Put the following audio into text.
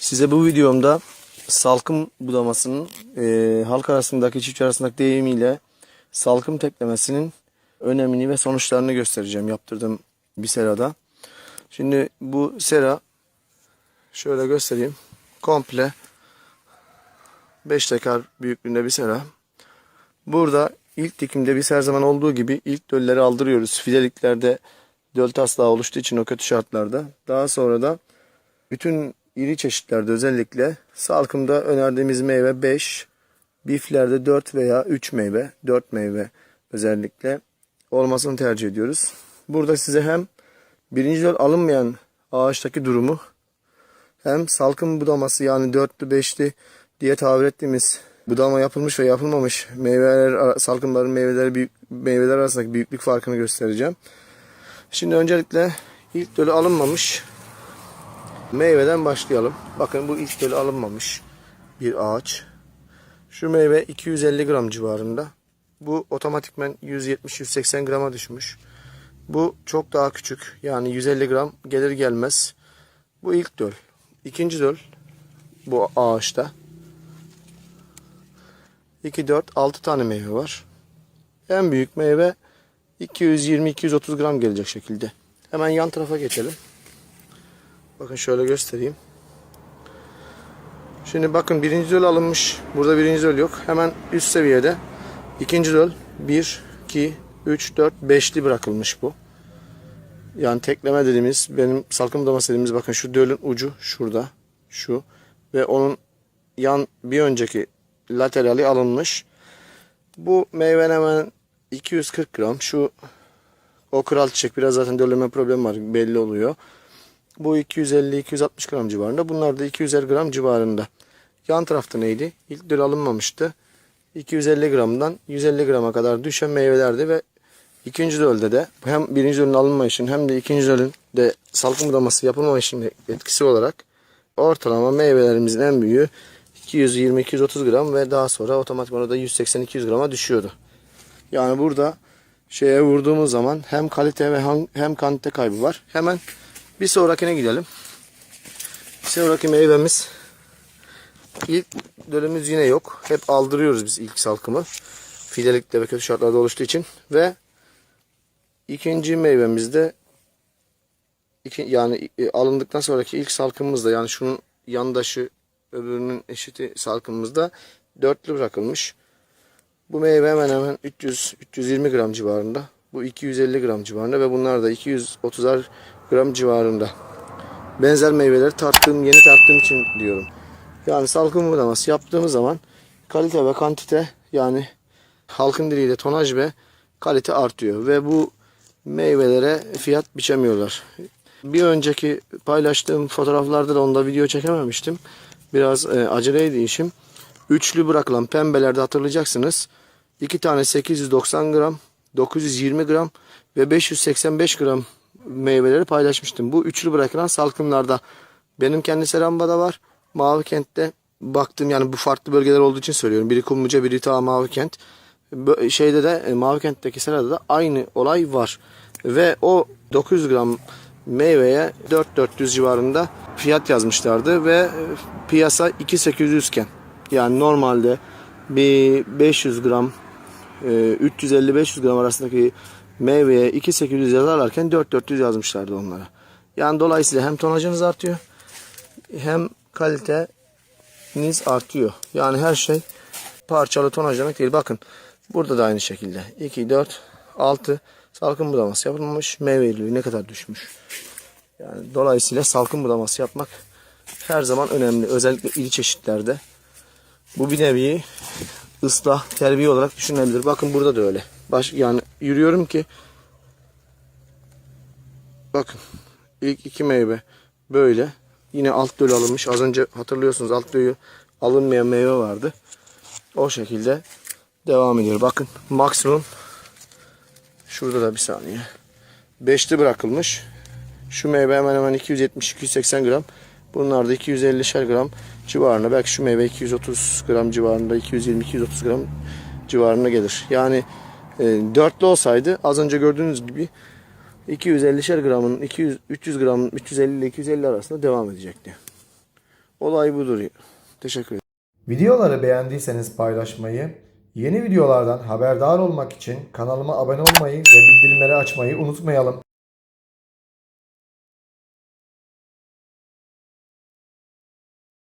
Size bu videomda salkım budamasının e, halk arasındaki çiftçi arasındaki deyimiyle salkım teklemesinin önemini ve sonuçlarını göstereceğim yaptırdığım bir serada. Şimdi bu sera şöyle göstereyim. Komple 5 dekar büyüklüğünde bir sera. Burada ilk dikimde biz her zaman olduğu gibi ilk dölleri aldırıyoruz. Fideliklerde döl taslağı oluştuğu için o kötü şartlarda. Daha sonra da bütün iri çeşitlerde özellikle salkımda önerdiğimiz meyve 5, biflerde 4 veya 3 meyve, 4 meyve özellikle olmasını tercih ediyoruz. Burada size hem birinci döl alınmayan ağaçtaki durumu hem salkım budaması yani dörtlü beşli diye tabir ettiğimiz budama yapılmış ve yapılmamış meyveler salkımların meyveleri meyveler arasındaki büyüklük farkını göstereceğim. Şimdi öncelikle ilk dölü alınmamış meyveden başlayalım. Bakın bu ilk dölü alınmamış bir ağaç. Şu meyve 250 gram civarında. Bu otomatikmen 170-180 grama düşmüş. Bu çok daha küçük. Yani 150 gram gelir gelmez. Bu ilk döl. İkinci döl bu ağaçta. 2, 4, 6 tane meyve var. En büyük meyve 220-230 gram gelecek şekilde. Hemen yan tarafa geçelim. Bakın şöyle göstereyim. Şimdi bakın birinci döl alınmış. Burada birinci döl yok. Hemen üst seviyede. ikinci döl 1, 2, 3, 4, 5'li bırakılmış bu. Yani tekleme dediğimiz benim salkım daması dediğimiz bakın şu dölün ucu şurada. Şu. Ve onun yan bir önceki laterali alınmış. Bu meyve hemen 240 gram. Şu o kral çiçek biraz zaten dölleme problemi var belli oluyor. Bu 250-260 gram civarında. Bunlar da 250 gram civarında. Yan tarafta neydi? İlk döl alınmamıştı. 250 gramdan 150 grama kadar düşen meyvelerdi ve ikinci dölde de hem birinci dölün alınmayışın hem de ikinci dölün de salkım budaması yapılmayışın etkisi olarak ortalama meyvelerimizin en büyüğü 220-230 gram ve daha sonra otomatik olarak da 180-200 grama düşüyordu. Yani burada şeye vurduğumuz zaman hem kalite ve hem, hem kantite kaybı var. Hemen bir sonrakine gidelim. Bir sonraki meyvemiz ilk dölümüz yine yok. Hep aldırıyoruz biz ilk salkımı. Fidelikte ve kötü şartlarda oluştuğu için ve ikinci meyvemizde iki, yani e, alındıktan sonraki ilk salkımımızda yani şunun yandaşı öbürünün eşiti salkımımızda dörtlü bırakılmış. Bu meyve hemen hemen 300-320 gram civarında. Bu 250 gram civarında ve bunlar da 230'ar gram civarında. Benzer meyveleri tarttığım, yeni tarttığım için diyorum. Yani salkım budaması yaptığımız zaman kalite ve kantite yani halkın diliyle tonaj ve kalite artıyor ve bu meyvelere fiyat biçemiyorlar. Bir önceki paylaştığım fotoğraflarda da onda video çekememiştim. Biraz e, aceleydi işim. Üçlü bırakılan pembelerde hatırlayacaksınız. İki tane 890 gram, 920 gram ve 585 gram meyveleri paylaşmıştım. Bu üçlü bırakılan salkımlarda benim kendi serambada var. Mavi Kent'te baktım yani bu farklı bölgeler olduğu için söylüyorum. Biri Kumluca, biri ta Mavi Kent. Şeyde de e, Mavi Kent'teki serada da aynı olay var. Ve o 900 gram meyveye 4-400 civarında fiyat yazmışlardı ve e, piyasa 2-800 iken yani normalde bir 500 gram 350-500 gram arasındaki meyveye 2-800 yazarlarken 4-400 yazmışlardı onlara. Yani dolayısıyla hem tonajınız artıyor hem kaliteniz artıyor. Yani her şey parçalı tonaj demek değil. Bakın burada da aynı şekilde 2, 4, 6 salkım budaması yapılmamış. Meyveliliği ne kadar düşmüş. Yani dolayısıyla salkım budaması yapmak her zaman önemli. Özellikle iri çeşitlerde. Bu bir nevi ıslah, terbiye olarak düşünülebilir. Bakın burada da öyle. Baş, yani yürüyorum ki bakın ilk iki meyve böyle. Yine alt dölü alınmış. Az önce hatırlıyorsunuz alt dölü alınmayan meyve vardı. O şekilde devam ediyor. Bakın maksimum şurada da bir saniye. Beşli bırakılmış. Şu meyve hemen hemen 270-280 gram. Bunlar da 250 gram civarında. Belki şu meyve 230 gram civarında, 220-230 gram civarına gelir. Yani e, dörtlü olsaydı az önce gördüğünüz gibi 250 gramın 200 300 gram 350 ile 250 arasında devam edecekti. Olay budur. Teşekkür ederim. Videoları beğendiyseniz paylaşmayı, yeni videolardan haberdar olmak için kanalıma abone olmayı ve bildirimleri açmayı unutmayalım.